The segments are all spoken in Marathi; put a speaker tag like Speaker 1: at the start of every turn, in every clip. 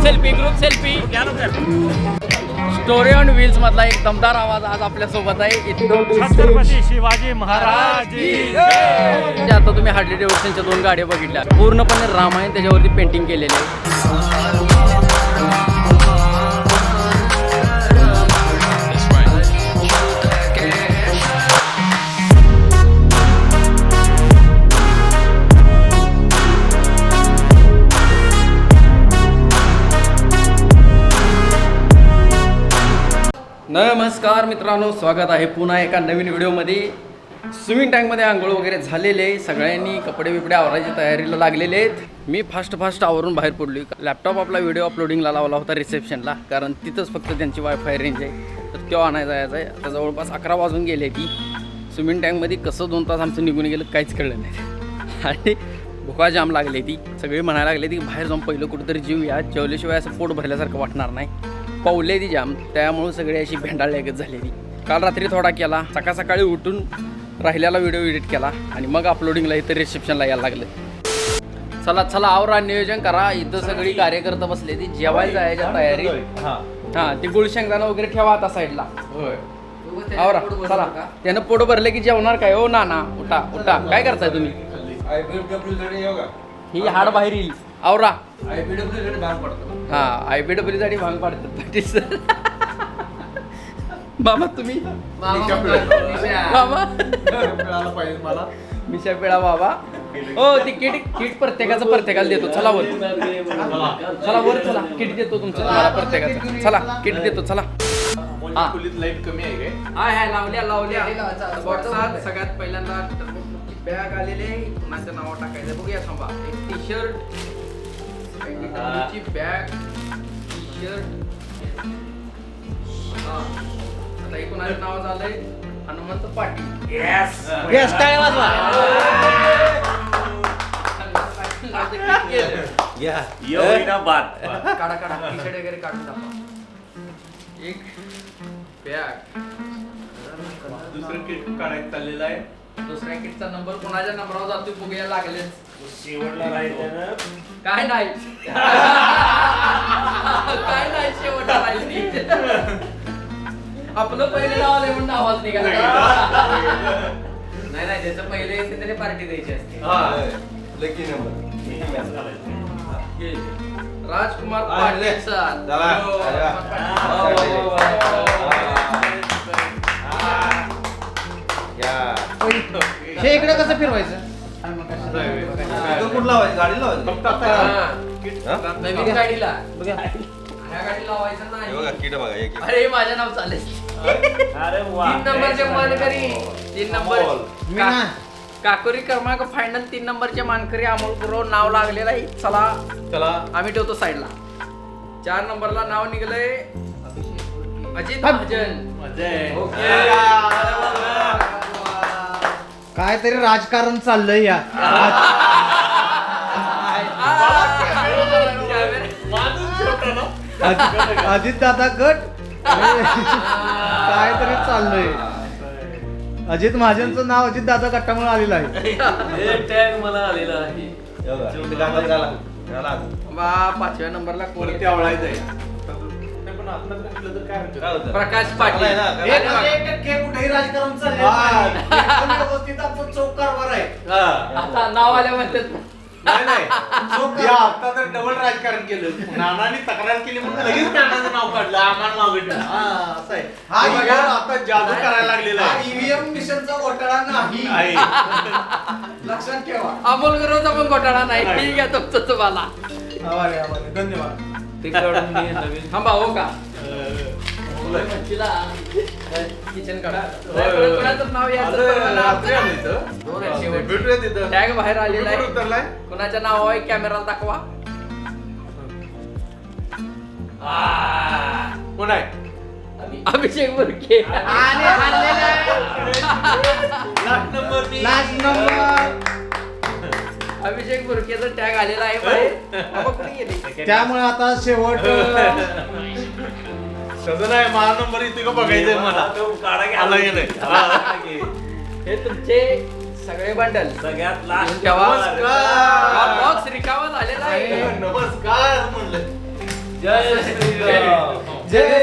Speaker 1: Group selfie group selfie story on wheels मधला एक दमदार आवाज आज आपल्यासोबत आहे. इथं
Speaker 2: छत्रपती शिवाजी महाराज
Speaker 1: आता तुम्ही हार्डली डेव्हिडसनच्या दोन गाड्या बघितल्या. पूर्णपणे रामायण त्याच्यावरती पेंटिंग केलेले आहे. नमस्कार मित्रांनो स्वागत आहे पुन्हा एका नवीन व्हिडिओमध्ये. स्विमिंग टँकमध्ये आंघोळ वगैरे झालेले आहे. सगळ्यांनी कपडे बिपडे आवरायच्या तयारीला लागलेले आहेत. मी फास्ट फास्ट आवरून बाहेर पडलो लॅपटॉप आपला व्हिडिओ अपलोडिंगला लावला होता रिसेप्शनला कारण तिथंच फक्त त्यांची वायफाय रेंज आहे. तर तो आणायचा जायचा आहे. आता जवळपास अकरा वाजून गेले ती स्विमिंग टँकमध्ये कसं दोन तास आमचं निघून गेलं काहीच कळलं नाही. आणि भुका जाम लागली ती सगळी म्हणायला लागले ती बाहेर जाऊन पहिलं कुठेतरी जीव या. जेवल्याशिवाय असं पोट भरल्यासारखं वाटणार नाही. पावले ती जाम. त्यामुळे सगळी अशी भेंडाळल्यागत झाली ती काल रात्री थोडा केला. सकाळ सकाळी उठून राहिलेला व्हिडिओ एडिट केला आणि मग अपलोडिंगला इथं रिसेप्शनला यायला लागलं. चला चला आवरा नियोजन करा. इथं सगळी कार्यकर्ता बसले ती. जेवायला जायच्या तयारी. हा. ती गुळशेंगदाणा वगैरे ठेवा आता साईडला आवरा चला. त्यानं पोट भरले की जेवणार काय? हो ना ना उठा उठा. काय करताय तुम्ही? ही हाड बाहेर येईल. आवरा. हा आय बी डब्ल्यू साठी भांग पाडतात पाटील सर. मामा तुम्ही? मामा मिशा पिळा बाबा हो ती किट किट प्रत्येकाचं प्रत्येकाला देतो. चला वर. चला. वर चला. किट देतो तुमचं. मला प्रत्येकाचं. चला किट देतो चला. हा.
Speaker 2: लाइट कमी आहे काय?
Speaker 1: हाय हाय लावल्या लावल्या. बॉक्सात सगळ्यात पहिल्यांदा बॅग आलेले कुणाचं नाव टाकायचं बघूया थांबा. एक टी शर्ट ची बॅग टी शर्ट आता हे कुणाचं नाव झालंय. हनुमंत पाटील.
Speaker 2: Yes, टाळ्या वाजवा.
Speaker 1: काढा काढा. टी शर्ट वगैरे काढून टाका एक बॅग
Speaker 2: दुसरं किट काढायचं चाललेलं आहे.
Speaker 1: दुसऱ्या किटचा नंबर कोणाच्या नंबरावर जातो बघूया लागलेच.
Speaker 2: शेवटला
Speaker 1: काय नाही. काय नाही शेवट राहिली. आपलं पहिले नाव आलंय म्हणून आवाज निघाला. नाही नाही. त्याचं पहिले येते त्याने पार्टी द्यायची असते. हे. राजकुमार पाटील सर
Speaker 3: चला.
Speaker 1: हो,
Speaker 3: वा.
Speaker 1: पाटील. हो, हे
Speaker 4: इकडे कसं फिरवायचं?
Speaker 3: गाडी लावायची
Speaker 2: फक्त
Speaker 1: हो.
Speaker 2: आता
Speaker 1: हा. नवीन गाडीला. ह्या गाडीला लावायचं
Speaker 3: हे बघा
Speaker 1: नाही
Speaker 3: किट बघा एक एक.
Speaker 1: अरे माझं नाव चालेल.
Speaker 2: अरे वा.
Speaker 1: तीन नंबरचे मानकरी. तीन नंबर
Speaker 4: मी
Speaker 1: का-
Speaker 4: ना
Speaker 1: काकोरी क्रमांक फायनल तीन नंबरचे मानकरी अमोल गुरव. नाव लागलेलं आहे. चला.
Speaker 3: चला.
Speaker 1: आम्ही ठेवतो साईडला चार नंबरला नाव निघलंय. अजित महाजन. ओके
Speaker 4: काहीतरी राजकारण चाललंय या अजित दादा गट? काहीतरी चाललंय. अजित महाजनचं नाव अजित दादा गटामुळे आलेलं आहे.
Speaker 1: टॅग मला आलेला. बा पाचव्या नंबरला कोण
Speaker 2: परत ते
Speaker 1: येतं?
Speaker 2: आवळायचं आहे.
Speaker 1: प्रकाश पाटील.
Speaker 3: चांगलं आहे ना?
Speaker 1: अरे वा.
Speaker 4: कुठेही राजकारण व्यवस्थित आपण चौक कारभार आहे.
Speaker 2: हा.
Speaker 1: आता नाव आल्या म्हणतात.
Speaker 2: नाही नाही. आता तर डबल राजकारण केलं. नानाने तक्रार केली म्हणून लगेच नानाचं नाव काढलं. आम्हाला मागे हा असं आहे.
Speaker 4: हा,
Speaker 2: हे बघा, आता जादू करायला लागलेला आहे.
Speaker 4: ईव्हीएम मिशनचा घोटाळा नाही.
Speaker 2: आहे.
Speaker 4: लक्षात ठेवा.
Speaker 1: अमोल गुरुचा पण घोटाळा नाही. ठीक आहे तुमचं तुम्हाला.
Speaker 4: आभारी आभारी. धन्यवाद.
Speaker 1: थांबा हो का?
Speaker 2: होय.
Speaker 1: किचन काढा
Speaker 2: होय, होय.
Speaker 1: कोणाचं नाव.
Speaker 2: भेटूया तिथं.
Speaker 1: टॅग बाहेर आलेला आहे.
Speaker 2: उतरलाय?
Speaker 1: कोणाच्या नाव आहे? कॅमेराला दाखवा.
Speaker 2: कोण आहे?
Speaker 1: अभिषेक बुरके.
Speaker 4: आणि
Speaker 2: last number
Speaker 4: last number
Speaker 1: Abhishek बुरकेचा tag आलेला आहे बाहेर. बाबा कुठे गेले?
Speaker 4: त्यामुळे आता शेवट
Speaker 2: तसं नाही माझा नंबर इथे का बघायचंय मला? आला गेलाय
Speaker 1: हे. तुमचे सगळे बंडल
Speaker 2: सगळ्यात
Speaker 1: घेऊन ठेवा
Speaker 2: नमस्कार.
Speaker 1: बॉक्स रिकामा झालेला आहे.
Speaker 2: नमस्कार म्हणलं.
Speaker 1: ज्याने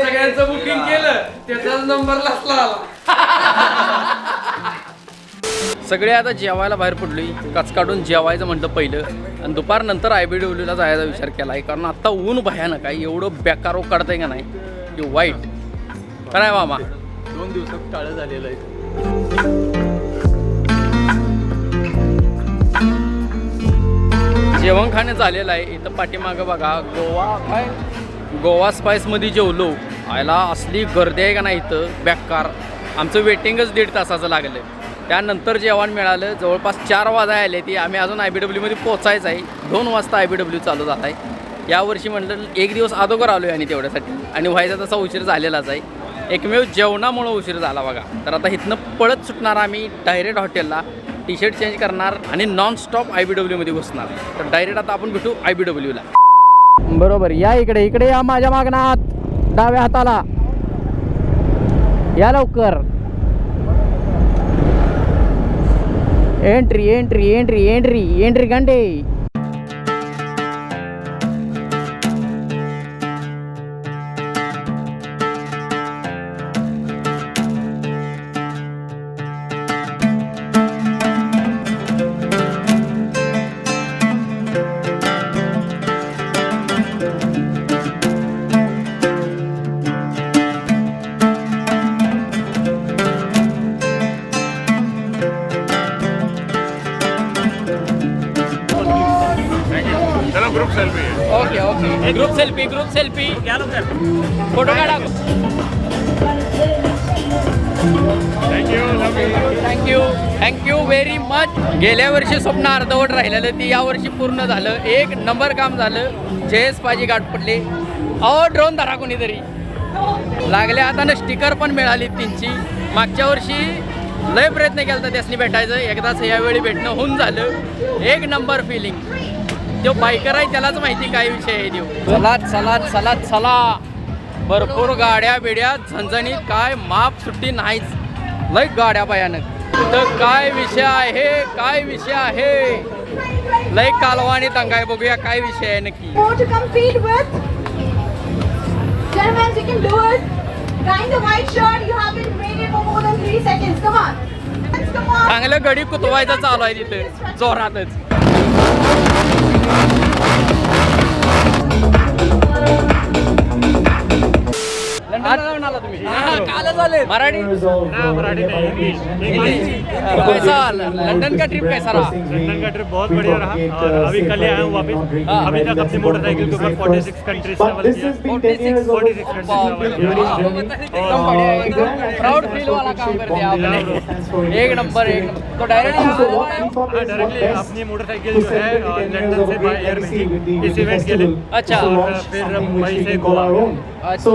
Speaker 1: सगळ्यांचं बुकिंग केलं त्याचाच नंबर लास्टला आला. सगळे आता जेवायला बाहेर पडलोय. कच काढून जेवायचं म्हटलं पहिलं. आणि दुपारनंतर आय बी डब्ल्यूला जायचा विचार केला आहे कारण आता ऊन भयानक आहे. एवढं बेकारो काढतंय का नाही? की वाईट. काय नाही मामा.
Speaker 2: दोन दिवसात काळ झालेलं आहे.
Speaker 1: जेवण खाणं झालेलं आहे. इथं पाठीमागं बघा. गोवा काय? गोवा स्पाईसमध्ये जेवलो. आयला असली गर्दी आहे का नाही इथं? बॅक्कार आमचं वेटिंगच दीड तासाचं लागलं त्यानंतर जेवण मिळालं. जवळपास चार वाजा आले ती. आम्ही अजून आय बी डब्ल्यूमध्ये पोचायचं आहे. दोन वाजता आय बी डब्ल्यू चालू झाला आहे. यावर्षी म्हटलं एक दिवस अगोदर आलो आहे आणि तेवढ्यासाठी. आणि व्हायचा तसा उशीर झालेलाच आहे. एकमेव जेवणामुळं उशीर झाला बघा. तर आता इथनं पळत सुटणार आम्ही डायरेक्ट हॉटेलला टी शर्ट चेंज करणार आणि नॉन स्टॉप आय बी डब्ल्यूमध्ये घुसणार. तर डायरेक्ट आता आपण भेटू आय बी डब्ल्यूला बरोबर. या इकडे. इकडे या माझ्या मागणात. डाव्या हाताला. या लवकर. ஏன்றி ஏன்றி ஏன்றி ஏன்றி ஏன்றி கண்டே
Speaker 5: चलो group selfie
Speaker 1: okay okay group selfie group selfie photo काढा.
Speaker 5: Thank you
Speaker 1: thank you very much गेल्या वर्षी स्वप्न अर्धवट राहिलेलं ते यावर्षी पूर्ण झालं. एक नंबर काम झालं. जयस पाजी गाठ पडले. अहो ड्रोन धरा कोणीतरी. लागले आता ना स्टिकर पण मिळाली त्यांची. मागच्या वर्षी लय प्रयत्न केला होता त्यासनी भेटायचं. एकदाच यावेळी भेटणं होऊन झालं. एक नंबर फिलिंग जो बायकर आहे त्यालाच माहिती काय विषय आहे देऊ चला चला चला चला भरपूर गाड्या बिड्या झणझणीत काय माप सुट्टी नाहीच लय गाड्या भयानक तर काय विषय आहे काय विषय आहे लय कालवा आणि दंगाय बघूया काय विषय आहे नक्की
Speaker 6: more to compete with. Gentlemen, you can do it. Find the white shirt. You have been waiting for more than three seconds. Come on. Let's come on.
Speaker 1: चांगलं गडी कुतवायचं चालू आहे तिथे जोरातच Amen. कालच आले मराठी
Speaker 5: मराठी नहीं.
Speaker 1: कैसा लंदन का ट्रिप कैसा रहा?
Speaker 5: लंदन का ट्रिप बहुत बढ़िया रहा। और अभी कल आया हूँ वापस।
Speaker 1: हाँ।
Speaker 5: अभी तक अपनी मोटरसाइकिल के ऊपर 46 कंट्रीज़ ट्रैवल किया। 46 कंट्रीज़ ट्रैवल किया।
Speaker 1: प्राउड फील वाला काम कर दिया आपने। एक नंबर एक तो डायरेक्ट
Speaker 5: हाँ डायरेक्टली अपनी मोटरसाइकिल जो है लंदन से बाय एयर में इस इवेंट के लिए।
Speaker 1: अच्छा।
Speaker 5: फिर मुंबई से गोवा
Speaker 1: अच्छा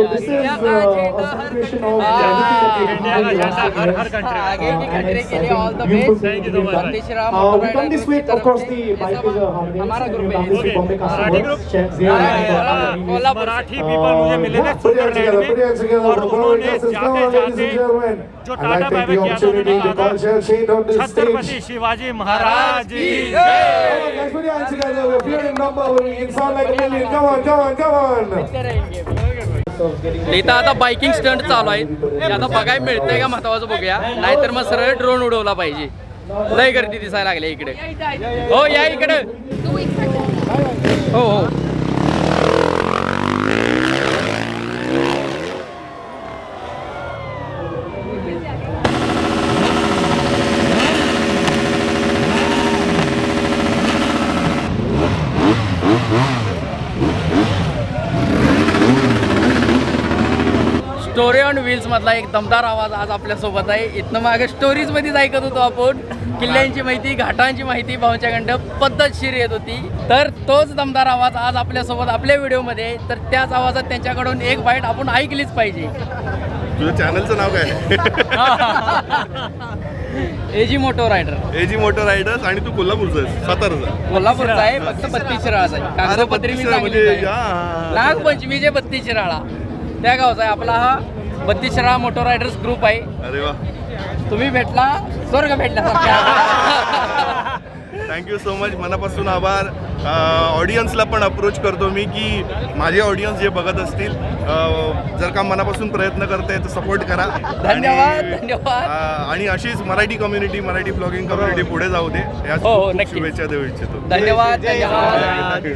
Speaker 1: इंडिया का झंडा हर
Speaker 5: इंडिया का झंडा हर हर कंट्री में
Speaker 1: आगे की कंट्री के लिए all the best
Speaker 5: Thank you so much.
Speaker 1: बंदिश Ram
Speaker 7: Uh, we
Speaker 1: motor rider
Speaker 7: come this
Speaker 1: group की
Speaker 7: week, of
Speaker 1: तरफ
Speaker 7: course,
Speaker 1: से
Speaker 7: the
Speaker 1: ये
Speaker 7: bike
Speaker 1: sub
Speaker 7: is a harmony.
Speaker 1: हमारा ग्रुप है
Speaker 5: Okay.
Speaker 7: Bombay
Speaker 5: Marathi
Speaker 7: customers,
Speaker 5: group?
Speaker 7: Chefs here,
Speaker 1: हाँ,
Speaker 7: and,
Speaker 1: हाँ,
Speaker 7: uh,
Speaker 1: कोल्हापुर
Speaker 5: मराठी पीपल मुझे मिले थे
Speaker 7: put your hands together, put your hands
Speaker 5: Sunderland
Speaker 7: together
Speaker 5: में
Speaker 7: for
Speaker 5: और
Speaker 7: Glory
Speaker 5: उन्होंने
Speaker 7: Justice.
Speaker 5: जाते
Speaker 7: Come on, ladies and
Speaker 5: जाते
Speaker 7: gentlemen.
Speaker 5: जो
Speaker 7: I'd like
Speaker 5: tata
Speaker 7: to take the
Speaker 5: bye KIA था
Speaker 7: opportunity to call
Speaker 5: उन्होंने
Speaker 7: Shell Shade on the
Speaker 5: Chhatrapati
Speaker 7: stage.
Speaker 5: Shivaji Maharaj
Speaker 1: की
Speaker 5: की
Speaker 7: Come on, guys, put your hands together. We're feeling number. It sound like a million. Come on, come on, come on.
Speaker 1: इथं आता बायकिंग स्टंट चालू आहे ते आता बघायला मिळतंय का महत्वाचं बघूया. नाहीतर मग सरळ ड्रोन उडवला पाहिजे. लय गर्दी दिसायला लागली इकडे. हो या इकडे. हो हो स्टोरी ऑन व्हील्स मधला एक दमदार आवाज आज आपल्यासोबत आहे. इथनं मागे स्टोरीज मध्येच ऐकत होतो आपण. किल्ल्यांची माहिती घाटांची माहिती भाऊच्याकडं पद्धतशीर येत होती. तर तोच दमदार आवाज आज आपल्यासोबत आपल्या व्हिडिओमध्ये. तर त्याच आवाजात त्यांच्याकडून एक बाईट आपण ऐकलीच पाहिजे.
Speaker 8: तुझं चॅनलचं नाव काय?
Speaker 1: AG moto rider.
Speaker 8: AG motor riders आणि तू कोल्हापूरचं साताराचा.
Speaker 1: कोल्हापूरचा आहे फक्त बत्तीस शिराळाचा आहे. कागदपत्री मी
Speaker 8: 32
Speaker 1: सांगितलं
Speaker 8: म्हणजे, हा.
Speaker 1: नागपंचमीचे बत्तीस शिराळा त्या गावचा आहे आपला हा बत्तीस शिराळा मोटो रायडर्स ग्रुप आहे.
Speaker 8: अरे वा.
Speaker 1: तुम्ही भेटला स्वर्ग भेटला
Speaker 8: थँक्यू सो मच मनापासून आभार. ऑडियन्सला पण अप्रोच करतो मी की माझे ऑडियन्स जे बघत असतील जर का मनापासून प्रयत्न करते तर सपोर्ट करा.
Speaker 1: धन्यवाद,
Speaker 8: आणि,
Speaker 1: धन्यवाद.
Speaker 8: अ, आणि अशीच Marathi community Marathi blogging community पुढे जाऊ दे.
Speaker 1: हो.
Speaker 8: शुभेच्छा देऊ इच्छितो.
Speaker 1: धन्यवाद धन्यवाद.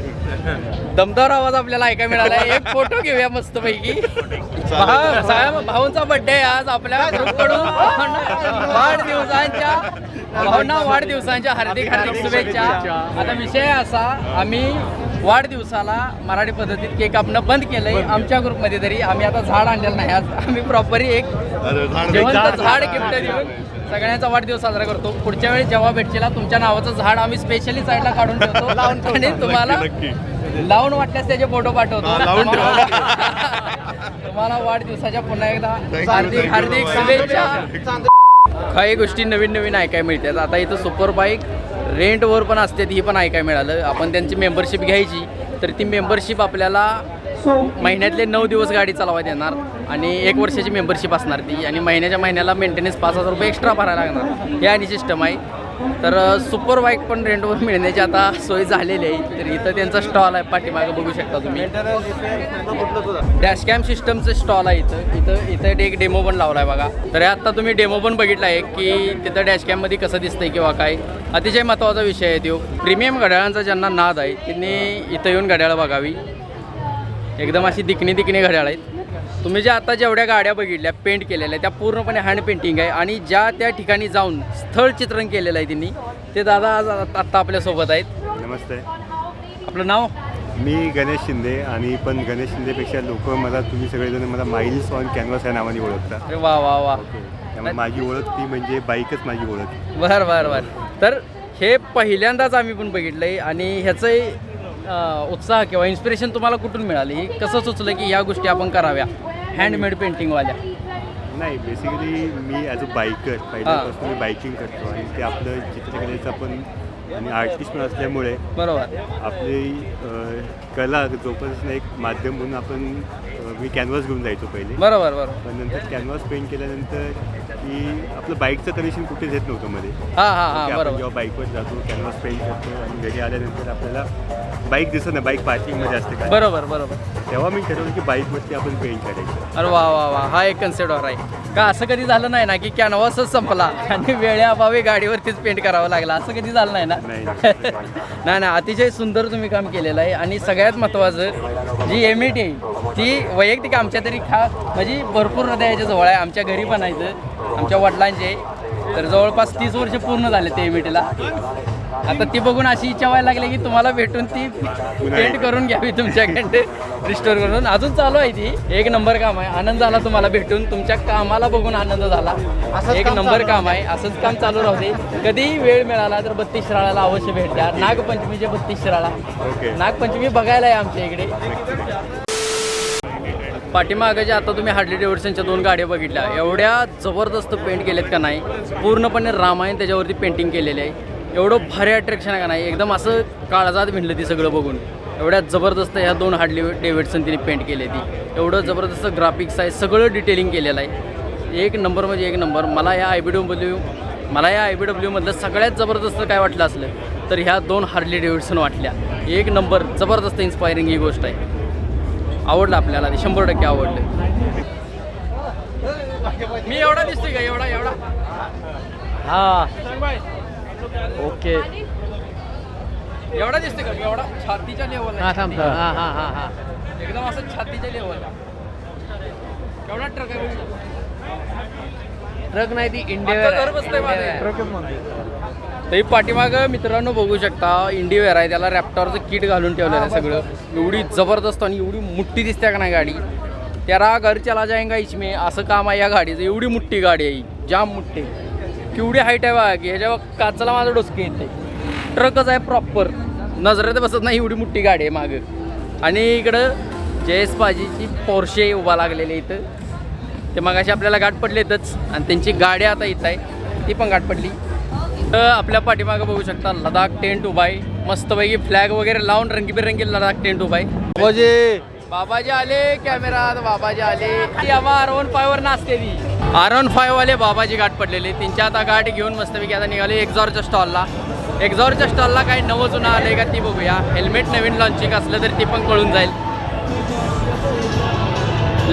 Speaker 1: दमदार आवाज आपल्याला ऐकायला मिळाला एक फोटो घेऊया मस्त पैकी भाऊंचा बर्थडे आहे आज आपल्या ग्रुपकडून वाढदिवसांच्या. भाऊंना वाढदिवसांच्या हार्दिक हार्दिक शुभेच्छा. आता विषय असा आम्ही वाढदिवसाला मराठी पद्धतीत केक कापणं बंद केलंय. आमच्या ग्रुपमध्ये तरी आम्ही आता झाड आणलेलं नाही. आज आम्ही प्रॉपरली एक
Speaker 8: झाड
Speaker 1: जिवंत झाड गिफ्ट देऊन सगळ्यांचा वाढदिवस साजरा करतो. पुढच्या वेळी जेव्हा भेटशीला तुमच्या नावाचं झाड आम्ही स्पेशली साईडला काढून ठेवतो. आणि तुम्हाला लावून वाटल्यास त्याचे फोटो पाठवतो.
Speaker 8: लावून
Speaker 1: तुम्हाला वाढदिवसाच्या पुन्हा एकदा हार्दिक हार्दिक. शुभेच्छा. काही गोष्टी नवीन नवीन ऐकायला मिळतात. आता इथं सुपर बाईक रेंटवर पण असते ही पण ऐकायला मिळालं. आपण त्यांची मेंबरशिप घ्यायची तर ती मेंबरशिप आपल्याला महिन्यातले नऊ दिवस गाडी चालवायला येणार आणि एक वर्षाची मेंबरशिप असणार ती. आणि महिन्याच्या महिन्याला मेंटेनन्स पाच हजार रुपये एक्स्ट्रा भरायला लागणार. हे आणि सिस्टम आहे. तर सुपर बाईक पण रेंटवर मिळण्याची आता सोय झालेली आहे. तर इथं त्यांचा स्टॉल आहे. पाठीमागं बघू शकता तुम्ही. डॅश कॅम सिस्टमचं स्टॉल आहे इथं. इथं इथं एक डेमो पण लावला आहे बघा. तर आत्ता तुम्ही डेमो पण बघितला आहे की तिथं डॅश कॅममध्ये कसं दिसतंय किंवा काय. अतिशय महत्त्वाचा विषय आहे तो. प्रीमियम घड्याळांचा ज्यांना नाद आहे त्यांनी इथं येऊन घड्याळ बघावी. एकदम अशी दिकणी दिकणी घड्याळ आहेत. तुम्ही ज्या आता जेवढ्या गाड्या बघितल्या पेंट केलेल्या त्या पूर्णपणे हँड पेंटिंग आहे आणि ज्या त्या ठिकाणी जाऊन स्थळ चित्रण केलेलं आहे त्यांनी ते दादा आज आत्ता आपल्यासोबत आहेत.
Speaker 9: नमस्ते.
Speaker 1: आपलं नाव?
Speaker 9: मी गणेश शिंदे आणि पण गणेश शिंदेपेक्षा लोक मला तुम्ही सगळेजण मला माइल्स ऑन कॅनव्हास या नावाने ओळखता.
Speaker 1: अरे वा वा वा.
Speaker 9: त्यामुळे माझी ओळख ती म्हणजे बाईकच माझी ओळख.
Speaker 1: बर बर बर. तर हे पहिल्यांदाच आम्ही पण बघितलंय आणि ह्याचंही अं, उत्साह किंवा इन्स्पिरेशन तुम्हाला कुठून मिळाली? हे कसं सुचलं की ह्या गोष्टी आपण कराव्या? हँडमेड पेंटिंगवाल्या
Speaker 9: नाही बेसिकली मी ॲज अ बायकर पहिल्यापासून मी बाईकिंग करतो आणि ते आपलं चित्रकलेचं पण आणि आर्टिस्ट पण असल्यामुळे
Speaker 1: बरोबर.
Speaker 9: आपली कला जोपासणं एक माध्यम म्हणून आपण मी कॅनव्हास घेऊन जायचो पहिले.
Speaker 1: बरोबर बरोबर.
Speaker 9: पण नंतर कॅनव्हास पेंट केल्यानंतर की आपलं बाईकचं कनेक्शन कुठेच येत नव्हतं मध्ये.
Speaker 1: हां हां हां
Speaker 9: आपण
Speaker 1: बरोबर.
Speaker 9: जेव्हा बाईकवर जातो कॅनव्हास पेंट करतो आणि घरी आल्यानंतर आपल्याला बाईक दिसत नाही बाईक पार्किंगमध्ये असते काय?
Speaker 1: बरोबर बरोबर.
Speaker 9: तेव्हा मी ठरवलं की बाईकवरती आपण पेंट करायचं.
Speaker 1: अरे वा वा वा हा एक कन्सेप्टवर आहे. का असं कधी झालं नाही ना की कॅनव्हासच संपला आणि वेळेअभावी गाडीवरतीच पेंट करावं लागला? असं कधी झालं नाही ना?
Speaker 9: नाही
Speaker 1: नाही नाही. अतिशय सुंदर तुम्ही काम केलेलं आहे आणि सगळ्यात महत्त्वाचं जी एम ई टी ती वैयक्तिक आमच्या तरी खा म्हणजे भरपूर हृदयाच्या जवळ आहे. आमच्या घरी पण आहे आमच्या वडिलांचे. तर जवळपास तीस वर्ष पूर्ण झाले ते एम ई टीला आता ती बघून अशी इच्छा व्हायला लागली की तुम्हाला भेटून ती पेंट करून घ्यावी तुमच्याकडे रिस्टोर करून. अजून चालू आहे ती. एक नंबर काम आहे. आनंद झाला तुम्हाला भेटून. तुमच्या कामाला बघून आनंद झाला. एक नंबर काम आहे. असंच काम चालू राहू दे. कधी वेळ मिळाला तर बत्तीस शिराळाला अवश्य भेट द्या. नागपंचमीचे बत्तीस शिराळा नागपंचमी बघायला आहे आमच्या इकडे. पाठीमागं जे आता तुम्ही हार्डली डेव्हिडसनच्या दोन गाड्या बघितल्या एवढ्या जबरदस्त पेंट केलेत का नाही? पूर्णपणे रामायण त्याच्यावरती पेंटिंग केलेले आहे. एवढं भारी अट्रॅक्शन आहे का नाही? एकदम असं काळजात भिनलं ती सगळं बघून. एवढ्या जबरदस्त ह्या दोन हार्डली डेव्हिडसन तिने पेंट केले ती. एवढं जबरदस्त ग्राफिक्स आहे सगळं डिटेलिंग केलेलं आहे. एक नंबर म्हणजे एक नंबर मला या आय बी डब्ल्यू मला या आय बी डब्ल्यूमधलं सगळ्यात जबरदस्त काय वाटलं असलं तर ह्या दोन हार्डली डेव्हिडसन वाटल्या. एक नंबर जबरदस्त इन्स्पायरिंग ही गोष्ट आहे. आवडलं आपल्याला ते शंभर टक्के आवडलं. मी एवढा दिसतोय का? एवढा एवढा? हा. ओके. एवढा दिसतोय का? एवढा? छातीच्या लेवल एकदम असं छातीच्या लेवल केवढा ट्रक आहे
Speaker 10: ट्रक नाही ती
Speaker 1: तरी पाठीमागं मित्रांनो बघू शकता इंडिवेअर आहे त्याला रॅप्टॉरचं किट घालून ठेवलेलं आहे सगळं. एवढी जबरदस्त आणि एवढी मुठ्ठी दिसते का नाही गाडी? त्याला घर चला जाएंगा इसमें असं काम आहे या गाडीचं. एवढी मुठ्ठी गाडी आहे जाम मुठ्ठी केवढी हाईट आहे बघा. की ह्याच्या काचाला माझं डोसके येते ट्रकच आहे प्रॉपर नजरेत बसत नाही एवढी मुठ्ठी गाडी आहे मागं. आणि इकडं जयस पाजीची पोरशे उभा लागलेली इथं. ते मगाशी आपल्याला गाठ पडलेतच आणि त्यांची गाडी आता इथं आहे. ती पण गाठ पडली. आपल्या पाठीमागं बघू शकता लडाख टेंट उभा आहे मस्तपैकी फ्लॅग वगैरे लावून रंगीबेरंगी लडाख टेंट उभा आहे बाबाजी. बाबाजी आले कॅमेरात बाबाजी आले. ती आम्हा आर वन फाय वर नाचते ती. आर वन फाय वाले बाबाजी गाठ पडलेले. त्यांच्या आता गाठ घेऊन मस्तपैकी आता निघाले एक्झॉरच्या स्टॉलला. एक्झॉरच्या स्टॉलला काही नवं जुनं आलंय का ती बघूया. हेल्मेट नवीन लॉन्चिंग असलं तर ती पण कळून जाईल.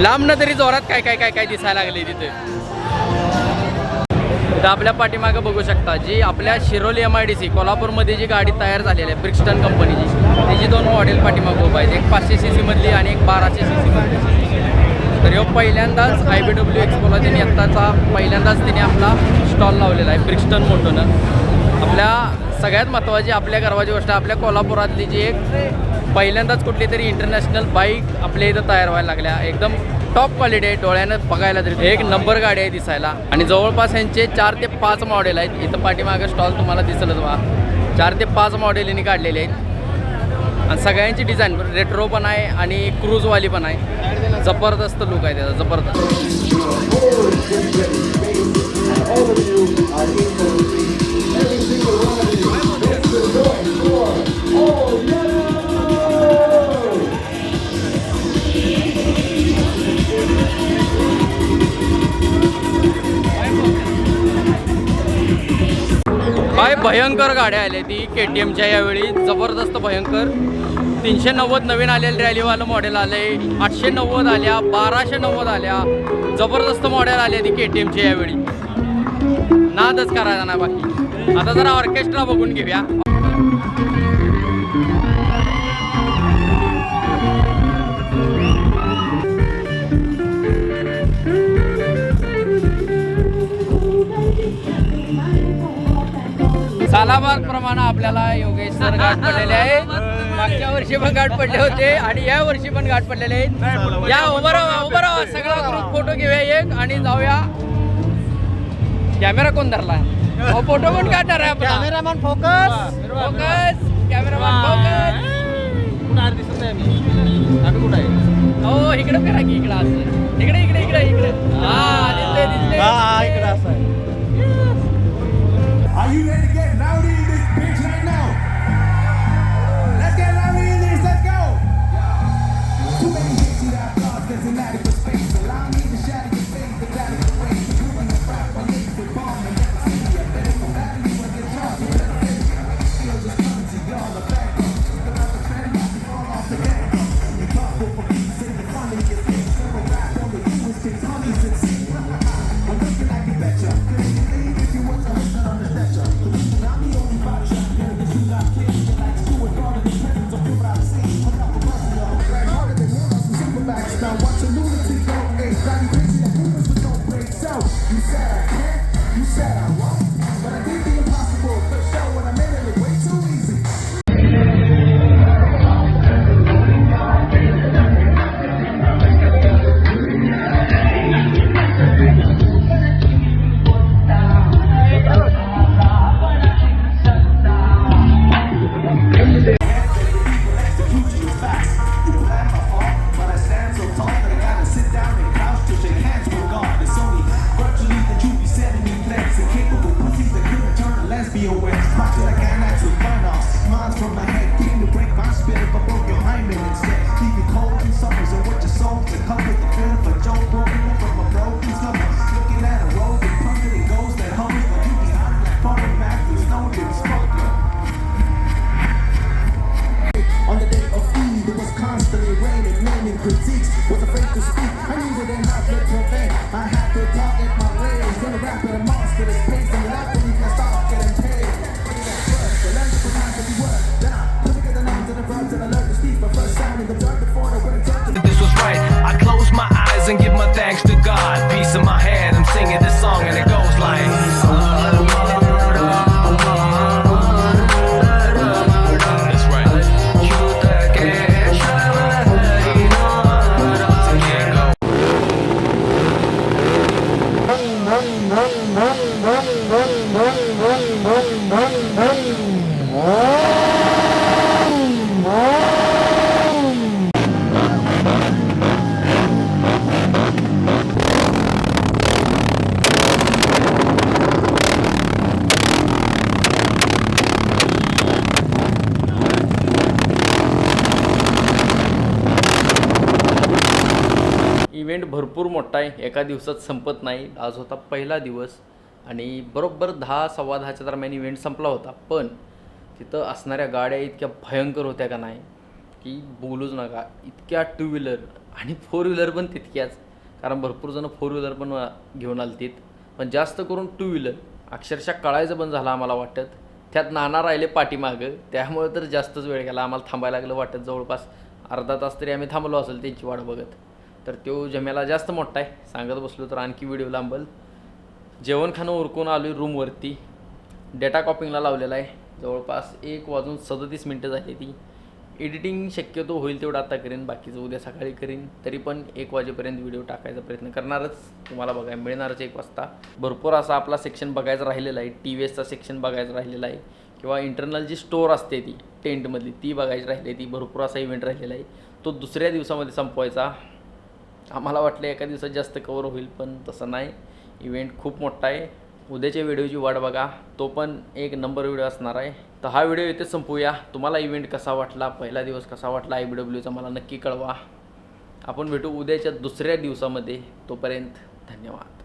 Speaker 1: लांबनं तरी जोरात काय काय काय काय दिसायला लागले तिथे. तर आपल्या पाठीमागं बघू शकता जी आपल्या Shiroli M I D C कोल्हापूरमध्ये जी गाडी तयार झालेली आहे ब्रिक्स्टन कंपनीची त्याची दोन मॉडेल पाठीमागं उभा आहेत एक पाचशे सी सीमधली आणि एक बाराशे सी सीमधली तर ह्यो पहिल्यांदाच आय बी डब्ल्यू एक्सपोला त्यांनी आत्ताचा पहिल्यांदाच तिने आपला स्टॉल लावलेला आहे ब्रिक्स्टन मोटोनं आपल्या सगळ्यात महत्त्वाची आपल्या गर्वाची गोष्ट आपल्या कोल्हापुरातली जी एक पहिल्यांदाच कुठली तरी इंटरनॅशनल बाईक आपल्या इथं तयार व्हायला लागल्या. एकदम टॉप क्वालिटी आहे डोळ्यानं बघायला तरी एक नंबर गाडी आहे दिसायला. आणि जवळपास यांचे चार ते पाच मॉडेल आहेत. इथं पाठीमागं स्टॉल तुम्हाला दिसलंच बा चार ते पाच मॉडेल यांनी काढलेले आहेत. आणि सगळ्यांची डिझाईन रेट्रो पण आहे आणि क्रूजवाली पण आहे. जबरदस्त लुक आहे त्याचा जबरदस्त. काय भयंकर गाड्या आल्या ती के टी एमच्या यावेळी. जबरदस्त भयंकर. तीनशे नव्वद नवीन आलेलं रॅलीवालं मॉडेल आले. आठशे नव्वद आल्या बाराशे नव्वद आल्या. जबरदस्त मॉडेल आले ती के टी एमच्या यावेळी. नादच करायला ना बाकी. आता जरा ऑर्केस्ट्रा बघून घेऊया. सालाबाद प्रमाणे आपल्याला योगेश सर गाठ पडलेले आहेत मागच्या वर्षी पण गाठ पडले होते आणि या वर्षी पण गाठ पडलेले आहेत. या उभं राहा उभं राहा सगळा ग्रुप फोटो घेऊया एक आणि जाऊया. कॅमेरा कोण धरला? फोटो कोण काढणार आहे
Speaker 4: cameraman focus
Speaker 1: focus cameraman focus
Speaker 3: दिसत नाही मी आम्ही कुठं आहे?
Speaker 1: हो इकडे फिरा की इकडे असं. इकडे इकडे इकडे इकडे. हा दिसले दिसले
Speaker 4: इकडे असं आहे.
Speaker 7: Critiques. Was afraid to speak.
Speaker 1: Event भरपूर मोठा आहे. एका दिवसात संपत नाही. आज होता पहिला दिवस. आणि बरोबर दहा सव्वा दहाच्या दरम्यान इव्हेंट संपला होता. पण तिथं असणाऱ्या गाड्या इतक्या भयंकर होत्या का नाही की बोलूच नका. इतक्या टू व्हीलर आणि फोर व्हीलर पण तितक्याच. कारण भरपूर जण फोर व्हीलर पण घेऊन आलतीत. पण जास्त करून टू व्हीलर अक्षरशः कळायचं पण झालं आम्हाला वाटत. त्यात नाना राहिले पाठीमागं. त्यामुळे तर जास्तच वेळ गेला. आम्हाला थांबायला लागलं वाटत. जवळपास अर्धा तास तरी आम्ही थांबलो असेल त्यांची वाट बघत. तर तो जमेला जास्त मोठा आहे. सांगत बसलो तर आणखी व्हिडिओ लांबल. जेवणखानं उरकून आलो आहे रूमवरती. डेटा कॉपिंगला लावलेला आहे. जवळपास एक वाजून सदतीस मिनटं झाली ती. एडिटिंग शक्यतो होईल तेवढं आता करेन. बाकीचं उद्या सकाळी करीन. तरी पण एक वाजेपर्यंत व्हिडिओ टाकायचा प्रयत्न करणारच. तुम्हाला बघायला मिळणारच एक वाजता. भरपूर असा आपला सेक्शन बघायचा राहिलेला आहे. टी व्ही एसचा सेक्शन बघायचा राहिलेला आहे. किंवा इंटरनल जी स्टोअर असते ती टेंटमधली ती बघायची राहिली आहे. ती भरपूर असा इव्हेंट राहिलेला आहे. तो दुसऱ्या दिवसामध्ये संपवायचा. आम्हाला वाटलं एका दिवसात जास्त कवर होईल पण तसं नाही. इव्हेंट खूप मोठा आहे. उद्याच्या व्हिडिओची वाट बघा. तो पण एक नंबर व्हिडिओ असणार आहे. तर हा व्हिडिओ इथे संपूया. तुम्हाला इव्हेंट कसा वाटला? पहिला दिवस कसा वाटला? आय बी डब्ल्यूचा मला नक्की कळवा. आपण भेटू उद्याच्या दुसऱ्या दिवसामध्ये. तोपर्यंत धन्यवाद.